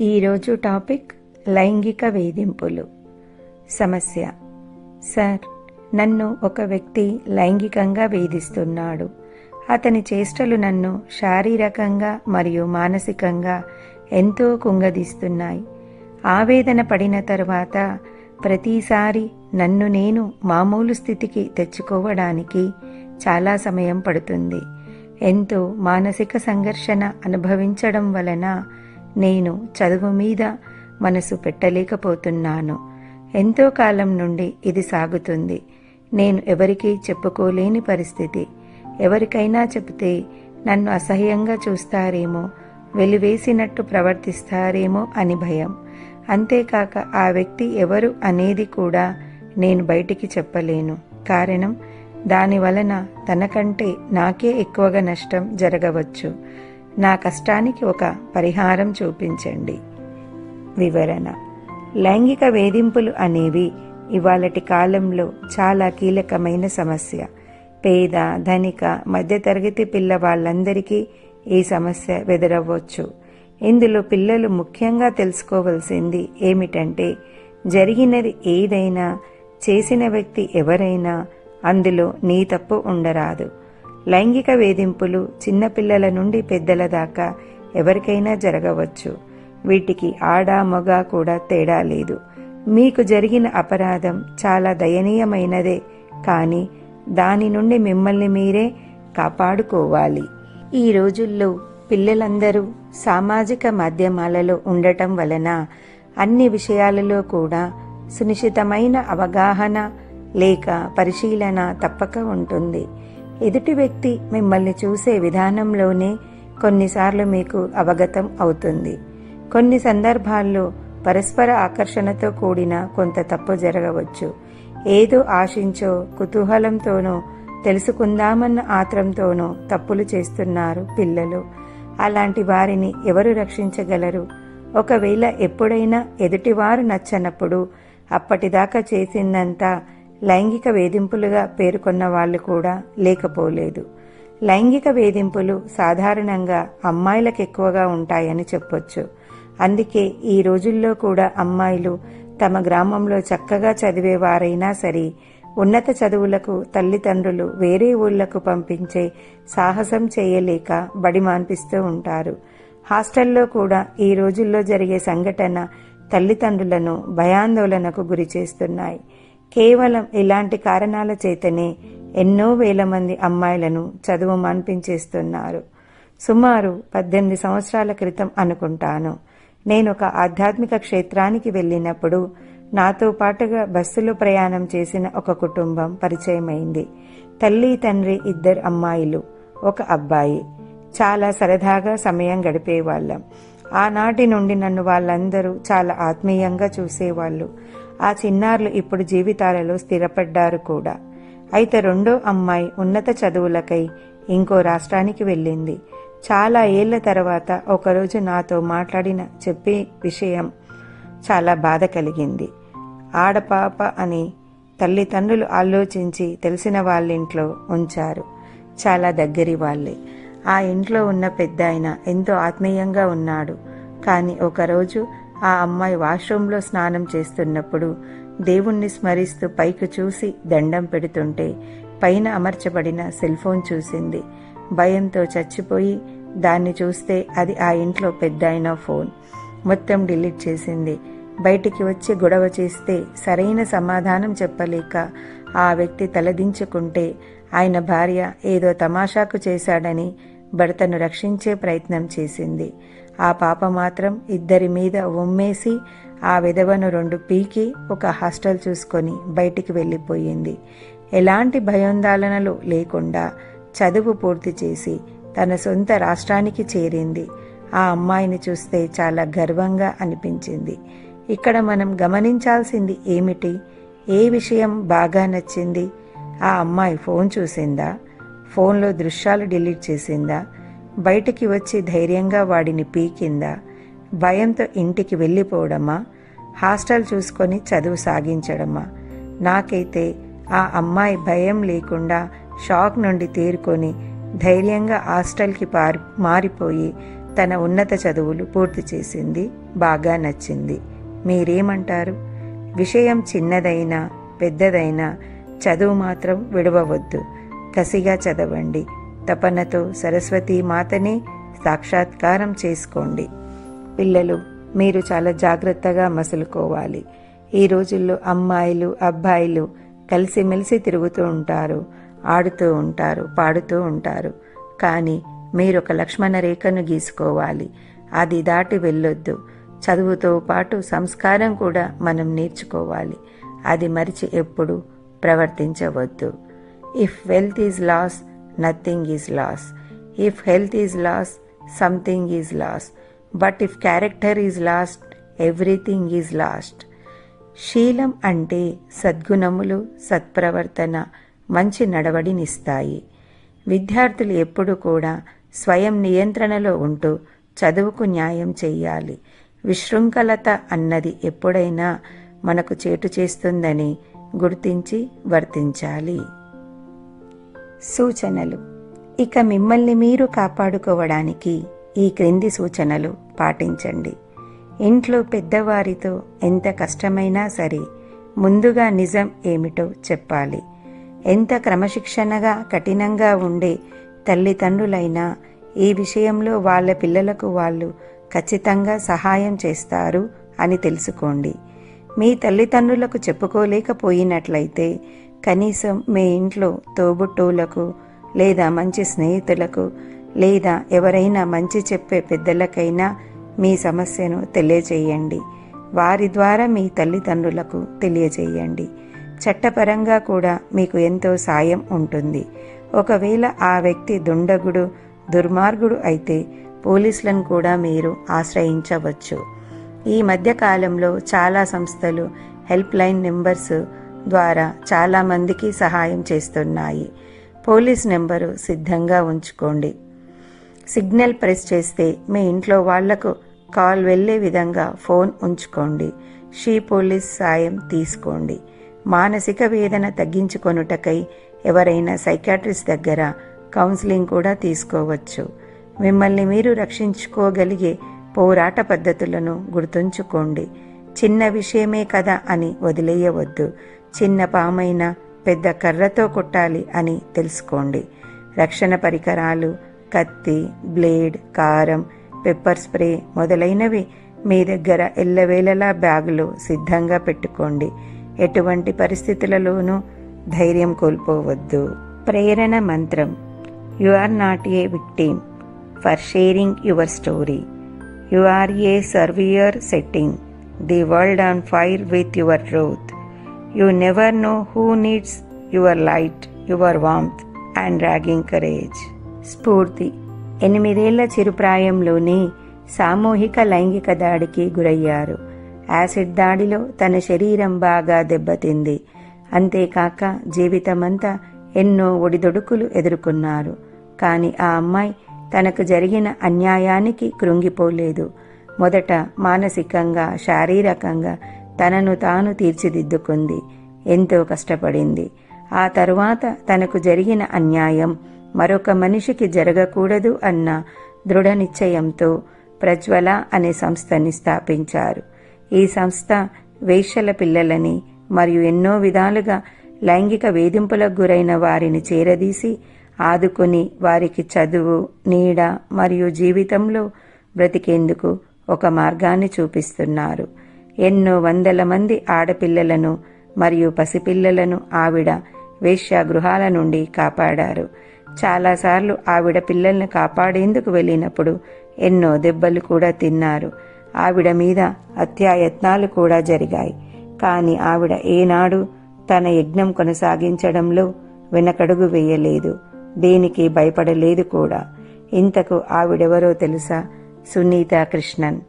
ఈరోజు టాపిక్ లైంగిక వేధింపులు. సమస్య. సార్ నన్ను ఒక వ్యక్తి లైంగికంగా వేధిస్తున్నాడు. అతని చేష్టలు నన్ను శారీరకంగా మరియు మానసికంగా ఎంతో కుంగదీస్తున్నాయి. ఆవేదన పడిన తరువాత ప్రతిసారి నన్ను నేను మామూలు స్థితికి తెచ్చుకోవడానికి చాలా సమయం పడుతుంది. ఎంతో మానసిక సంఘర్షణ అనుభవించడం వలన నేను చదువు మీద మనసు పెట్టలేకపోతున్నాను. ఎంతో కాలం నుండి ఇది సాగుతుంది. నేను ఎవరికీ చెప్పుకోలేని పరిస్థితి. ఎవరికైనా చెబితే నన్ను అసహ్యంగా చూస్తారేమో వెలివేసినట్టు ప్రవర్తిస్తారేమో అని భయం. అంతేకాక ఆ వ్యక్తి ఎవరు అనేది కూడా నేను బయటికి చెప్పలేను. కారణం దాని వలన తనకంటే నాకే ఎక్కువగా నష్టం జరగవచ్చు. నా కష్టానికి ఒక పరిహారం చూపించండి. వివరణ. లైంగిక వేధింపులు అనేవి ఇవాళటి కాలంలో చాలా కీలకమైన సమస్య. పేద ధనిక మధ్యతరగతి పిల్లవాళ్ళందరికీ ఈ సమస్య వెదరవ్వచ్చు. ఇందులో పిల్లలు ముఖ్యంగా తెలుసుకోవలసింది ఏమిటంటే జరిగినది ఏదైనా చేసిన వ్యక్తి ఎవరైనా అందులో నీ తప్పు ఉండరాదు. లైంగిక వేధింపులు చిన్నపిల్లల నుండి పెద్దల దాకా ఎవరికైనా జరగవచ్చు. వీటికి ఆడ మగ కూడా తేడా లేదు. మీకు జరిగిన అపరాధం చాలా దయనీయమైనదే కానీ దాని నుండి మిమ్మల్ని మీరే కాపాడుకోవాలి. ఈ రోజుల్లో పిల్లలందరూ సామాజిక మాధ్యమాలలో ఉండటం వలన అన్ని విషయాలలో కూడా సునిశ్చితమైన అవగాహన లేక పరిశీలన తప్పక ఉంటుంది. ఎదుటి వ్యక్తి మిమ్మల్ని చూసే విధానంలోనే కొన్నిసార్లు మీకు అవగతం అవుతుంది. కొన్ని సందర్భాల్లో పరస్పర ఆకర్షణతో కూడిన కొంత తప్పు జరగవచ్చు. ఏదో ఆశించో కుతూహలంతోనో తెలుసుకుందామన్న ఆత్రంతోనో తప్పులు చేస్తున్నారు పిల్లలు. అలాంటి వారిని ఎవరు రక్షించగలరు? ఒకవేళ ఎప్పుడైనా ఎదుటివారు నచ్చనప్పుడు అప్పటిదాకా చేసిందంతా లైంగిక వేధింపులుగా పేర్కొన్న వాళ్ళు కూడా లేకపోలేదు. లైంగిక వేధింపులు సాధారణంగా అమ్మాయిలకు ఎక్కువగా ఉంటాయని చెప్పొచ్చు. అందుకే ఈ రోజుల్లో కూడా అమ్మాయిలు తమ గ్రామంలో చక్కగా చదివేవారైనా సరే ఉన్నత చదువులకు తల్లిదండ్రులు వేరే ఊళ్ళకు పంపించే సాహసం చేయలేక బడి మాన్పిస్తూ ఉంటారు. హాస్టల్లో కూడా ఈ రోజుల్లో జరిగే సంఘటన తల్లిదండ్రులను భయాందోళనకు గురి చేస్తున్నాయి కేవలం ఇలాంటి కారణాల చేతనే ఎన్నో వేల మంది అమ్మాయిలను చదువు మాన్పించేస్తున్నారు. సుమారు పద్దెనిమిది సంవత్సరాల క్రితం అనుకుంటాను. నేను ఒక ఆధ్యాత్మిక క్షేత్రానికి వెళ్ళినప్పుడు నాతో పాటుగా బస్సులో ప్రయాణం చేసిన ఒక కుటుంబం పరిచయమైంది. తల్లి తండ్రి ఇద్దరు అమ్మాయిలు ఒక అబ్బాయి. చాలా సరదాగా సమయం గడిపేవాళ్ళం. ఆనాటి నుండి నన్ను వాళ్ళందరూ చాలా ఆత్మీయంగా చూసేవాళ్ళు. ఆ చిన్నారులు ఇప్పుడు జీవితాలలో స్థిరపడ్డారు కూడా. అయితే రెండో అమ్మాయి ఉన్నత చదువులకై ఇంకో రాష్ట్రానికి వెళ్ళింది. చాలా ఏళ్ళ తర్వాత ఒకరోజు నాతో మాట్లాడిన చెప్పే విషయం చాలా బాధ కలిగింది. ఆడపాప అని తల్లిదండ్రులు ఆలోచించి తెలిసిన వాళ్ళింట్లో ఉంచారు. చాలా దగ్గరి వాళ్ళే. ఆ ఇంట్లో ఉన్న పెద్ద ఆయన ఎంతో ఆత్మీయంగా ఉన్నాడు. కానీ ఒకరోజు ఆ అమ్మాయి వాష్రూంలో స్నానం చేస్తున్నప్పుడు దేవుణ్ణి స్మరిస్తూ పైకి చూసి దండం పెడుతుంటే పైన అమర్చబడిన సెల్ ఫోన్ చూసింది. భయంతో చచ్చిపోయి దాన్ని చూస్తే అది ఆ ఇంట్లో పెద్ద ఫోన్. మొత్తం డిలీట్ చేసింది. బయటికి వచ్చి గొడవ చేస్తే సరైన సమాధానం చెప్పలేక ఆ వ్యక్తి తలదించుకుంటే ఆయన భార్య ఏదో తమాషాకు చేశాడని భర్తను రక్షించే ప్రయత్నం చేసింది. ఆ పాప మాత్రం ఇద్దరి మీద ఉమ్మేసి ఆ విధవను రెండు పీకి ఒక హాస్టల్ చూసుకొని బయటికి వెళ్ళిపోయింది. ఎలాంటి భయోందాలనలు లేకుండా చదువు పూర్తి చేసి తన సొంత రాష్ట్రానికి చేరింది. ఆ అమ్మాయిని చూస్తే చాలా గర్వంగా అనిపించింది. ఇక్కడ మనం గమనించాల్సింది ఏమిటి? ఏ విషయం బాగా నచ్చింది? ఆ అమ్మాయి ఫోన్ చూసిందా? ఫోన్లో దృశ్యాలు డిలీట్ చేసిందా? బయటికి వచ్చి ధైర్యంగా వాడిని పీకిందా భయంతో ఇంటికి వెళ్ళిపోవడమా? హాస్టల్ చూసుకొని చదువు సాగించడమా? నాకైతే ఆ అమ్మాయి భయం లేకుండా షాక్ నుండి తేరుకొని ధైర్యంగా హాస్టల్కి పారి మారిపోయి తన ఉన్నత చదువులు పూర్తి చేసింది. బాగా నచ్చింది. మీరేమంటారు? విషయం చిన్నదైనా పెద్దదైనా చదువు మాత్రం విడవవద్దు. కసిగా చదవండి. తపనతో సరస్వతీ మాతనే సాక్షాత్కారం చేసుకోండి. పిల్లలు మీరు చాలా జాగ్రత్తగా మసులుకోవాలి. ఈ రోజుల్లో అమ్మాయిలు అబ్బాయిలు కలిసిమెలిసి తిరుగుతూ ఉంటారు ఆడుతూ ఉంటారు పాడుతూ ఉంటారు. కానీ మీరు ఒక లక్ష్మణ రేఖను గీసుకోవాలి. అది దాటి వెళ్ళొద్దు. చదువుతో పాటు సంస్కారం కూడా మనం నేర్చుకోవాలి. అది మరిచి ఎప్పుడు ప్రవర్తించవద్దు. If wealth is lost nothing is lost if health is lost something is lost but if character is lost everything is lost శీలం అంటే సద్గుణములు సత్ప్రవర్తన మంచి నడవడినిస్తాయి. విద్యార్థులు ఎప్పుడు కూడా స్వయం నియంత్రణలో ఉంటూ చదువుకు న్యాయం చెయ్యాలి. విశృంఖలత అన్నది ఎప్పుడైనా మనకు చేటు చేస్తుందని గుర్తించి వర్తించాలి. సూచనలు. ఇక మిమ్మల్ని మీరు కాపాడుకోవడానికి ఈ క్రింది సూచనలు పాటించండి. ఇంట్లో పెద్దవారితో ఎంత కష్టమైనా సరే ముందుగా నిజం ఏమిటో చెప్పాలి. ఎంత క్రమశిక్షణగా కఠినంగా ఉండే తల్లిదండ్రులైనా ఈ విషయంలో వాళ్ళ పిల్లలకు వాళ్ళు ఖచ్చితంగా సహాయం చేస్తారు అని తెలుసుకోండి. మీ తల్లిదండ్రులకు చెప్పుకోలేకపోయినట్లయితే కనీసం మీ ఇంట్లో తోబుట్టువులకు లేదా మంచి స్నేహితులకు లేదా ఎవరైనా మంచి చెప్పే పెద్దలకైనా మీ సమస్యను తెలియజేయండి. వారి ద్వారా మీ తల్లిదండ్రులకు తెలియజేయండి. చట్టపరంగా కూడా మీకు ఎంతో సాయం ఉంటుంది. ఒకవేళ ఆ వ్యక్తి దుండగుడు దుర్మార్గుడు అయితే పోలీసులను కూడా మీరు ఆశ్రయించవచ్చు. ఈ మధ్య కాలంలో చాలా సంస్థలు హెల్ప్ లైన్ నెంబర్స్ ద్వారా చాలామందికి సహాయం చేస్తున్నాయి. పోలీస్ నెంబరు సిద్ధంగా ఉంచుకోండి. సిగ్నల్ ప్రెస్ చేస్తే మీ ఇంట్లో వాళ్ళకు కాల్ వెళ్ళే విధంగా ఫోన్ ఉంచుకోండి. షీ పోలీస్ సాయం తీసుకోండి. మానసిక వేదన తగ్గించుకొనుటకై ఎవరైనా సైకాట్రిస్ట్ దగ్గర కౌన్సిలింగ్ కూడా తీసుకోవచ్చు. మిమ్మల్ని మీరు రక్షించుకోగలిగే పోరాట పద్ధతులను గుర్తుంచుకోండి. చిన్న విషయమే కదా అని వదిలేయవద్దు. చిన్న పామైన పెద్ద కర్రతో కొట్టాలి అని తెలుసుకోండి. రక్షణ పరికరాలు కత్తి బ్లేడ్ కారం పెప్పర్ స్ప్రే మొదలైనవి మీ దగ్గర ఎల్లవేళలా బ్యాగులో సిద్ధంగా పెట్టుకోండి. ఎటువంటి పరిస్థితులలోనూ ధైర్యం కోల్పోవద్దు. ప్రేరణ మంత్రం. You are not a victim. For sharing your story. You are a survivor setting. The world on fire with your truth you never know who needs your light your warmth and raging courage స్ఫూర్తి ఎనిమిదేళ్ళ చిరుప్రాయంలోనే సామూహిక లైంగిక దాడికి గురయ్యారు. Acid దాడిలో తన శరీరం బాగా దెబ్బతింది. అంతేకాక జీవితమంతా ఎన్నో ఒడిదొడుకులు ఎదుర్కొన్నారు. కానీ ఆ అమ్మాయి తనకు జరిగిన అన్యాయానికి కృంగిపోలేదు. మొదట మానసికంగా శారీరకంగా తనను తాను తీర్చిదిద్దుకుంది. ఎంతో కష్టపడింది. ఆ తరువాత తనకు జరిగిన అన్యాయం మరొక మనిషికి జరగకూడదు అన్న దృఢ నిశ్చయంతో ప్రజ్వల అనే సంస్థని స్థాపించారు. ఈ సంస్థ వేశ్యల పిల్లలని మరియు ఎన్నో విధాలుగా లైంగిక వేధింపులకు గురైన వారిని చేరదీసి ఆదుకుని వారికి చదువు నీడ మరియు జీవితంలో బ్రతికేందుకు ఒక మార్గాన్ని చూపిస్తున్నారు. ఎన్నో వందల మంది ఆడపిల్లలను మరియు పసిపిల్లలను ఆవిడ వేశ్యాగృహాల నుండి కాపాడారు. చాలాసార్లు ఆవిడ పిల్లల్ని కాపాడేందుకు వెళ్ళినప్పుడు ఎన్నో దెబ్బలు కూడా తిన్నారు. ఆవిడ మీద హత్యాయత్నాలు కూడా జరిగాయి. కానీ ఆవిడ ఏనాడు తన యజ్ఞం కొనసాగించడంలో వెనకడుగు వేయలేదు. దేనికి భయపడలేదు కూడా. ఇంతకు ఆవిడెవరో తెలుసా? సునీత కృష్ణన్.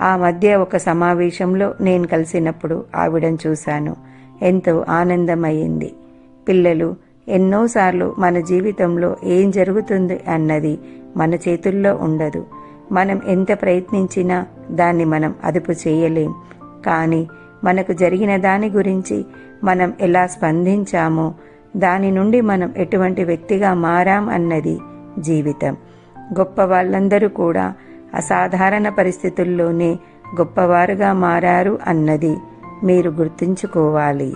ఆ మధ్య ఒక సమావేశంలో నేను కలిసినప్పుడు ఆవిడను చూశాను. ఎంతో ఆనందమయ్యింది. పిల్లలు ఎన్నోసార్లు మన జీవితంలో ఏం జరుగుతుంది అన్నది మన చేతుల్లో ఉండదు. మనం ఎంత ప్రయత్నించినా దాన్ని మనం అదుపు చేయలేం. కానీ మనకు జరిగిన దాని గురించి మనం ఎలా స్పందించామో దాని నుండి మనం ఎటువంటి వ్యక్తిగా మారాం అన్నది జీవితం. గొప్ప వాళ్ళందరూ కూడా అసాధారణ పరిస్థితుల్లోనే గొప్పవారుగా మారారు అన్నది మీరు గుర్తుంచుకోవాలి.